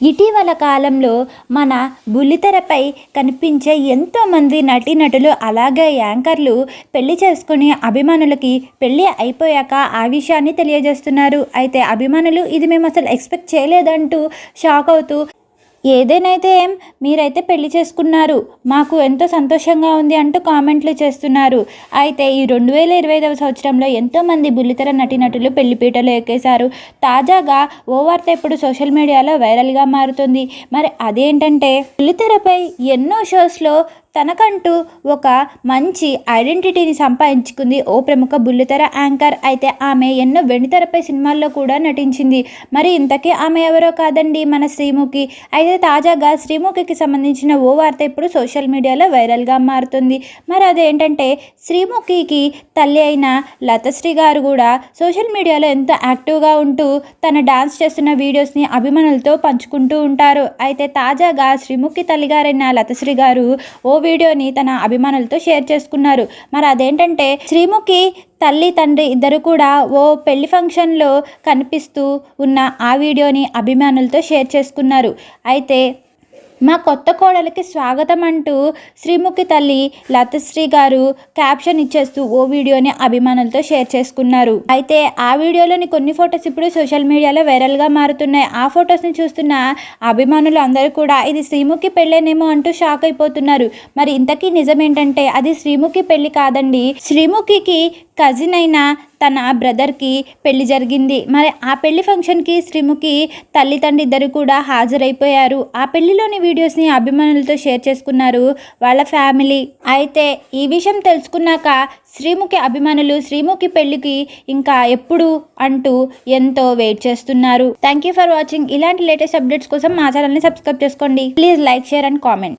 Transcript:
ఇటీవల కాలంలో మన బుల్లితెరపై కనిపించే ఎంతోమంది నటీనటులు అలాగే యాంకర్లు పెళ్ళి చేసుకుని అభిమానులకి పెళ్ళి అయిపోయాక ఆ విషయాన్ని తెలియజేస్తున్నారు. అయితే అభిమానులు ఇది మేము అసలు ఎక్స్పెక్ట్ చేయలేదంటూ షాక్ అవుతూ ఏదేనైతే ఏం మీరైతే పెళ్ళి చేసుకున్నారు మాకు ఎంతో సంతోషంగా ఉంది అంటూ కామెంట్లు చేస్తున్నారు. అయితే ఈ రెండు వేల ఇరవై ఐదవ సంవత్సరంలో ఎంతోమంది బుల్లితెర నటీనటులు పెళ్ళిపీటలు ఎక్కేశారు. తాజాగా ఓ వార్త ఇప్పుడు సోషల్ మీడియాలో వైరల్గా మారుతుంది. మరి అదేంటంటే బుల్లితెరపై ఎన్నో షోస్లో తనకంటూ ఒక మంచి ఐడెంటిటీని సంపాదించుకుంది ఓ ప్రముఖ బుల్లితెర యాంకర్. అయితే ఆమె ఎన్నో వెండితెరపై సినిమాల్లో కూడా నటించింది. మరి ఇంతకీ ఆమె ఎవరో కాదండి మన శ్రీముఖి? అయితే తాజాగా శ్రీముఖికి సంబంధించిన ఓ వార్త ఇప్పుడు సోషల్ మీడియాలో వైరల్గా మారుతుంది. మరి అదేంటంటే శ్రీముఖికి తల్లి అయిన లతశ్రీ గారు కూడా సోషల్ మీడియాలో ఎంతో యాక్టివ్గా ఉంటూ తన డాన్స్ చేస్తున్న వీడియోస్ని అభిమానులతో పంచుకుంటూ ఉంటారు. అయితే తాజాగా శ్రీముఖి తల్లిగారైన లతశ్రీ గారు ఓ వీడియోని తన అభిమానులతో షేర్ చేసుకున్నారు. మరి అదేంటంటే శ్రీముఖి తల్లి తండ్రి ఇద్దరు కూడా ఓ పెళ్ళి ఫంక్షన్లో కనిపిస్తూ ఉన్న ఆ వీడియోని అభిమానులతో షేర్ చేసుకున్నారు. అయితే మా కొత్త కోడలికి స్వాగతం అంటూ శ్రీముఖి తల్లి లతశ్రీ గారు క్యాప్షన్ ఇచ్చేస్తూ ఓ వీడియోని అభిమానులతో షేర్ చేసుకున్నారు. అయితే ఆ వీడియోలోని కొన్ని ఫొటోస్ ఇప్పుడు సోషల్ మీడియాలో వైరల్గా మారుతున్నాయి. ఆ ఫొటోస్ని చూస్తున్న అభిమానులు అందరూ కూడా ఇది శ్రీముఖి పెళ్ళేనేమో అంటూ షాక్ అయిపోతున్నారు. మరి ఇంతకీ నిజమేంటంటే అది శ్రీముఖి పెళ్ళి కాదండి. శ్రీముఖికి కజిన్ అయిన తన బ్రదర్కి పెళ్ళి జరిగింది. మరి ఆ పెళ్ళి ఫంక్షన్కి శ్రీముఖి తల్లిదండ్రి ఇద్దరు కూడా హాజరైపోయారు. ఆ పెళ్ళిలోని వీడియోస్ని అభిమానులతో షేర్ చేసుకున్నారు వాళ్ళ ఫ్యామిలీ. అయితే ఈ విషయం తెలుసుకున్నాక శ్రీముఖి అభిమానులు శ్రీముఖి పెళ్ళికి ఇంకా ఎప్పుడు అంటూ ఎంతో వెయిట్ చేస్తున్నారు. Thank you for watching. ఇలాంటి లేటెస్ట్ అప్డేట్స్ కోసం మా ఛానల్ని సబ్స్క్రైబ్ చేసుకోండి. Please like share and comment.